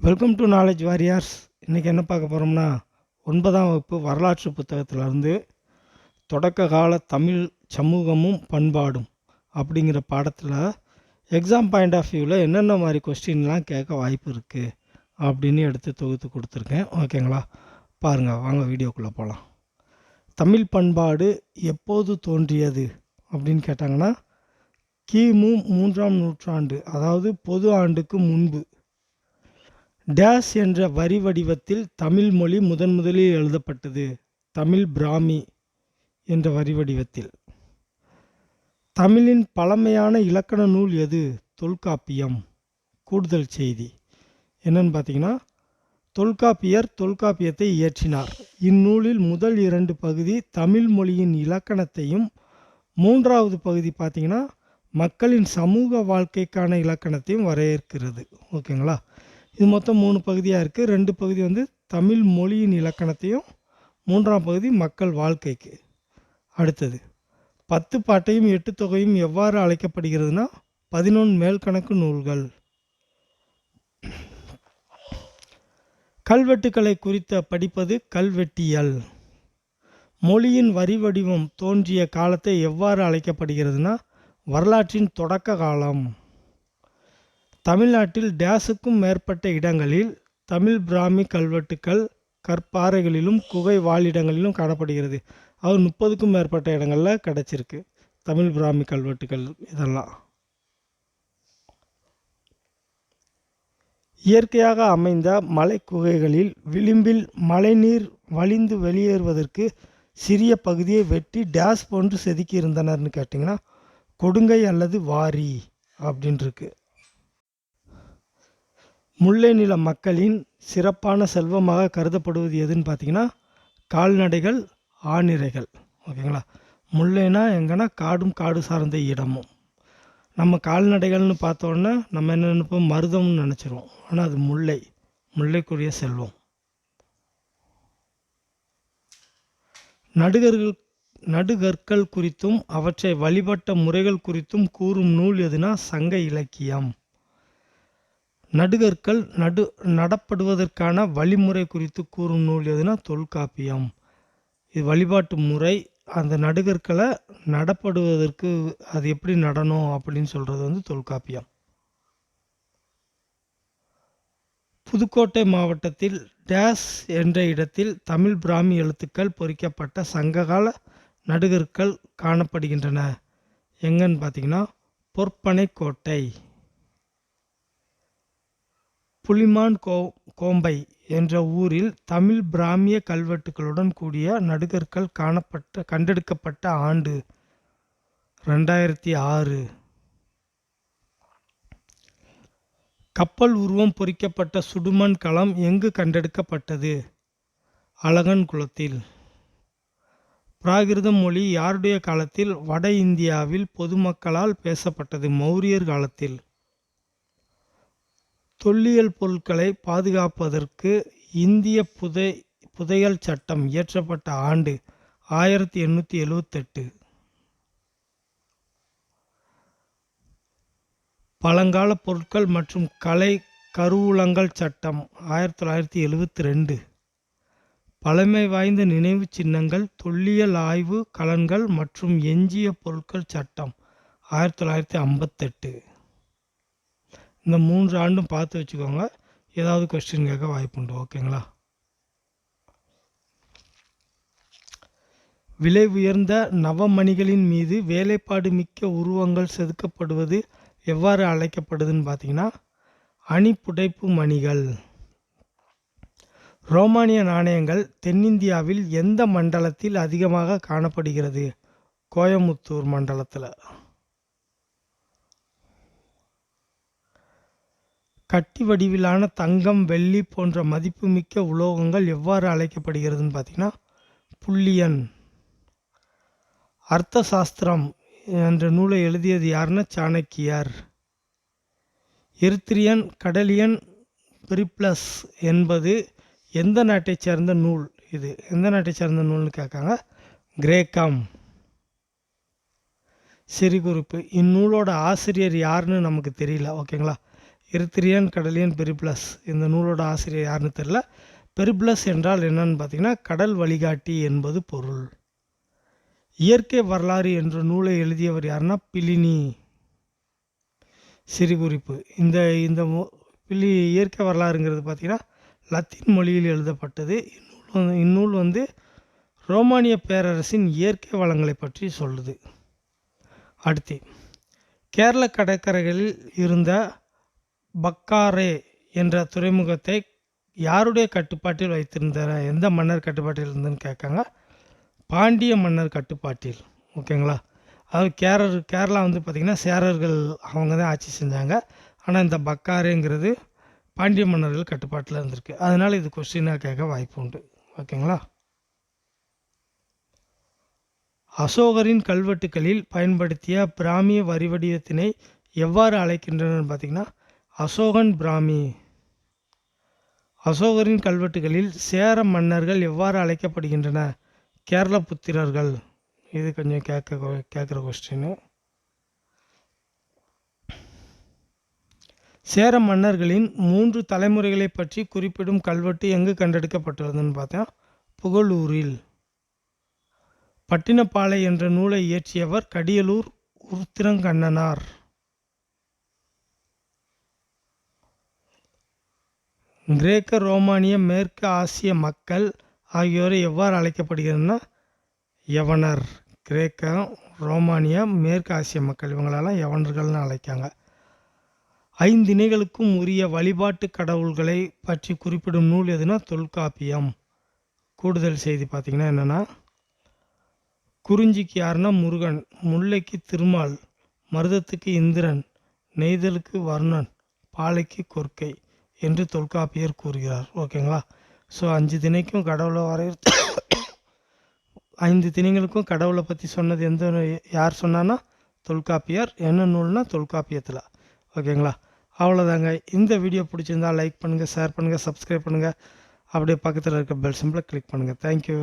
Welcome to knowledge வாரியார்ஸ் இன்றைக்கி என்ன பார்க்க போகிறோம்னா ஒன்பதாம் வகுப்பு வரலாற்று புத்தகத்திலிருந்து தொடக்க கால தமிழ் சமூகமும் பண்பாடும் அப்படிங்கிற பாடத்தில் எக்ஸாம் பாயிண்ட் ஆஃப் வியூவில் என்னென்ன மாதிரி கொஸ்டின்லாம் கேட்க வாய்ப்பு இருக்குது அப்படின்னு எடுத்து தொகுத்து கொடுத்துருக்கேன். ஓகேங்களா? பாருங்கள் வாங்க வீடியோக்குள்ளே போகலாம் தமிழ் பண்பாடு எப்போது தோன்றியது அப்படின்னு கேட்டாங்கன்னா கிமு மூன்றாம் நூற்றாண்டு அதாவது பொது ஆண்டுக்கு முன்பு. டேஸ் என்ற வரி வடிவத்தில் தமிழ் மொழி முதன் முதலில் எழுதப்பட்டது. தமிழ் பிராமி என்ற வரி வடிவத்தில். தமிழின் பழமையான இலக்கண நூல் எது? தொல்காப்பியம். கூடுதல் செய்தி. என்னன்னு பார்த்தீங்கன்னா தொல்காப்பியர் தொல்காப்பியத்தை இயற்றினார். இந்நூலில் முதல் இரண்டு பகுதி தமிழ் மொழியின் இலக்கணத்தையும் மூன்றாவது பகுதி பார்த்தீங்கன்னா மக்களின் சமூக வாழ்க்கைக்கான இலக்கணத்தையும் வரையறுக்கிறது. ஓகேங்களா? இது மொத்தம் மூணு பகுதியாக இருக்குது ரெண்டு பகுதி வந்து தமிழ் மொழியின் இலக்கணத்தையும் மூன்றாம் பகுதி மக்கள் வாழ்க்கைக்கு. அடுத்தது பத்து பாட்டையும் எட்டு தொகையும் எவ்வாறு அழைக்கப்படுகிறதுனா பதினொன்று மேல்கணக்கு நூல்கள். கல்வெட்டுக்களை குறித்த படிப்பது கல்வெட்டியல். மொழியின் வரி வடிவம் தோன்றிய காலத்தை எவ்வாறு அழைக்கப்படுகிறதுனா வரலாற்றின் தொடக்க காலம். தமிழ்நாட்டில் டேஸுக்கும் மேற்பட்ட இடங்களில் தமிழ் பிராமி கல்வெட்டுக்கள் கற்பாறைகளிலும் குகை வாழிடங்களிலும் காணப்படுகிறது. அது முப்பதுக்கும் மேற்பட்ட இடங்களில் கிடச்சிருக்கு. தமிழ் பிராமி கல்வெட்டுக்கள் இதெல்லாம். இயற்கையாக அமைந்த மலை குகைகளில் விளிம்பில் மழைநீர் வழிந்து வெளியேறுவதற்கு சிறிய பகுதியை வெட்டி டேஸ் போன்று செதுக்கி இருந்தனர்னு கேட்டிங்கன்னா கொடுங்கை அல்லது வாரி அப்படின்ட்டுருக்கு முல்லை நில மக்களின் சிறப்பான செல்வமாக கருதப்படுவது எதுன்னு பார்த்தீங்கன்னா கால்நடைகள் ஆணிரைகள் ஓகேங்களா? முல்லைனா எங்கன்னா காடும் காடு சார்ந்த இடமும். நம்ம கால்நடைகள்னு பார்த்தோன்னே நம்ம என்ன நினைப்போம்? மருதம்னு நினச்சிருவோம். ஆனால் அது முல்லை. முல்லைக்குரிய செல்வம். நடுகர்கள் நடுகற்கள் குறித்தும் அவற்றை வழிபட்ட முறைகள் குறித்தும் கூறும் நூல் எதுனா சங்க இலக்கியம். நடுகற்கள் நடு நடப்படுவதற்கான வழிமுறை குறித்து கூறும் நூல் எதுனா தொல்காப்பியம். இது வழிபாட்டு முறை. அந்த நடுகற்களை நடப்படுவதற்கு அது எப்படி நடணும் அப்படின்னு சொல்கிறது வந்து தொல்காப்பியம். புதுக்கோட்டை மாவட்டத்தில் டேஸ் என்ற இடத்தில் தமிழ் பிராமி எழுத்துக்கள் பொறிக்கப்பட்ட சங்ககால நடுகற்கள் காணப்படுகின்றன. எங்கன்னு பார்த்தீங்கன்னா பொற்பனை கோட்டை புலிமான் கோ கோம்பை என்ற ஊரில் தமிழ் பிராமிய கல்வெட்டுகளுடன் கூடிய நடுகற்கள் காணப்பட்ட கண்டெடுக்கப்பட்ட ஆண்டு ரெண்டாயிரத்தி ஆறு. கப்பல் உருவம் பொறிக்கப்பட்ட சுடுமண் களம் எங்கு கண்டெடுக்கப்பட்டது? அழகன் குளத்தில். பிராகிருத மொழி யாருடைய காலத்தில் வட இந்தியாவில் பொதுமக்களால் பேசப்பட்டது மௌரியர் காலத்தில். தொல்லியல் பொருட்களை பாதுகாப்பதற்கு இந்திய புதை புதையல் சட்டம் இயற்றப்பட்ட ஆண்டு ஆயிரத்தி எண்ணூற்றி எழுவத்தெட்டு. பழங்கால பொருட்கள் மற்றும் கலை கருவூலங்கள் சட்டம் ஆயிரத்தி தொள்ளாயிரத்தி எழுவத்தி ரெண்டு பழமை வாய்ந்த நினைவு சின்னங்கள் தொல்லியல் ஆய்வு கலன்கள் மற்றும் எஞ்சிய பொருட்கள் சட்டம் ஆயிரத்தி தொள்ளாயிரத்தி ஐம்பத்தெட்டு. இந்த மூன்று ஆண்டும் பார்த்து வச்சுக்கோங்க. ஏதாவது கொஸ்டின் கேட்க வாய்ப்புண்டு ஓகேங்களா விலை உயர்ந்த நவமணிகளின் மீது வேலைப்பாடு மிக்க உருவங்கள் செதுக்கப்படுவது எவ்வாறு அழைக்கப்படுதுன்னு பார்த்தீங்கன்னா அணிப்புடைப்பு மணிகள். ரோமானிய நாணயங்கள் தென்னிந்தியாவில் எந்த மண்டலத்தில் அதிகமாக காணப்படுகிறது? கோயமுத்தூர் மண்டலத்தில். கட்டி வடிவிலான தங்கம் வெள்ளி போன்ற மதிப்புமிக்க உலோகங்கள் எவ்வாறு அழைக்கப்படுகிறதுன்னு பார்த்தீங்கன்னா புள்ளியன். அர்த்த சாஸ்திரம் என்ற நூலை எழுதியது யாருன்னா சாணக்கியார். எரித்திரியன் கடலியன் பிரிப்ளஸ் என்பது எந்த நாட்டைச் சேர்ந்த நூல் இது? எந்த நாட்டைச் சேர்ந்த நூல்னு கேட்காங்க? கிரேக்கம். சிறு குறிப்பு இந்நூலோட ஆசிரியர் யாருன்னு நமக்கு தெரியல ஓகேங்களா? எரித்திரியன் கடலியன் பெரிப்ளஸ் இந்த நூலோட ஆசிரியர் யாருன்னு தெரில பெரிப்ளஸ் என்றால் என்னன்னு பார்த்தீங்கன்னா கடல் வழிகாட்டி என்பது பொருள். இயற்கை வரலாறு என்ற நூலை எழுதியவர் யாருன்னா பிலினி. சிறுகுறிப்பு. இந்த இந்த பிலி பில்லி இயற்கை வரலாறுங்கிறது பார்த்தீங்கன்னா லத்தீன் மொழியில் எழுதப்பட்டது. இந்நூல் வந்து- இந்நூல் வந்து ரோமானிய பேரரசின் இயற்கை வளங்களை பற்றி சொல்லுது. அடுத்து கேரள கடற்கரைகளில் இருந்த பக்காரே என்ற துறைமுகத்தை யாருடைய கட்டுப்பாட்டில் வைத்திருந்தார்? எந்த மன்னர் கட்டுப்பாட்டில் இருந்ததுன்னு கேட்காங்க. பாண்டிய மன்னர் கட்டுப்பாட்டில். ஓகேங்களா? அது கேரர் கேரளா வந்து பார்த்திங்கன்னா சேரர்கள் அவங்க தான் ஆட்சி செஞ்சாங்க. ஆனால் இந்த பக்காரேங்கிறது பாண்டிய மன்னர்கள் கட்டுப்பாட்டில் இருந்திருக்கு. அதனால் இது கொஸ்டினாக கேட்க வாய்ப்பு உண்டு. ஓகேங்களா? அசோகரின் கல்வெட்டுகளில் பயன்படுத்திய பிராமிய வரி வடிவத்தினை எவ்வாறு அழைக்கின்றனர் பார்த்தீங்கன்னா அசோகன் பிராமி. அசோகரின் கல்வெட்டுகளில் சேர மன்னர்கள் எவ்வாறு அழைக்கப்படுகின்றன? கேரள புத்திரர்கள். இது கொஞ்சம் கேட்க கேட்குற கொஸ்டின் சேர மன்னர்களின் மூன்று தலைமுறைகளை பற்றி குறிப்பிடும் கல்வெட்டு எங்கு கண்டெடுக்கப்பட்டுள்ளதுன்னு பார்த்தா புகழூரில். பட்டினப்பாலை என்ற நூலை இயற்றியவர் கடியலூர் உருத்திரங்கண்ணனார். கிரேக்க ரோமானிய மேற்கு ஆசிய மக்கள் ஆகியோரை எவ்வாறு அழைக்கப்படுகிறதுனா யவனர் கிரேக்க ரோமானியா மேற்கு ஆசிய மக்கள் இவங்களெல்லாம் யவனர்கள்னு அழைக்காங்க. ஐந்திணைகளுக்கும் உரிய வழிபாட்டு கடவுள்களை பற்றி குறிப்பிடும் நூல் எதுனா தொல்காப்பியம். கூடுதல் செய்தி பார்த்திங்கன்னா என்னென்னா குறிஞ்சிக்கு யாருன்னா முருகன் முல்லைக்கு திருமால் மருதத்துக்கு இந்திரன் நெய்தலுக்கு வர்ணன் பாலைக்கு கொர்க்கை என்று தொல்காப்பியர் கூறுகிறார். ஓகேங்களா ஸோ அஞ்சு திணைக்கும் கடவுளை வரையறுத்து ஐந்து திணைகளுக்கும் கடவுளை பற்றி சொன்னது எந்த யார் சொன்னான்னா தொல்காப்பியர். என்ன நூல்னா தொல்காப்பியத்தில். ஓகேங்களா அவ்வளோதாங்க இந்த வீடியோ பிடிச்சிருந்தா லைக் பண்ணுங்கள் ஷேர் பண்ணுங்கள் சப்ஸ்கிரைப் பண்ணுங்கள் அப்படியே பக்கத்தில் இருக்க பெல் சிம்பிளை கிளிக் பண்ணுங்கள் தேங்க்யூ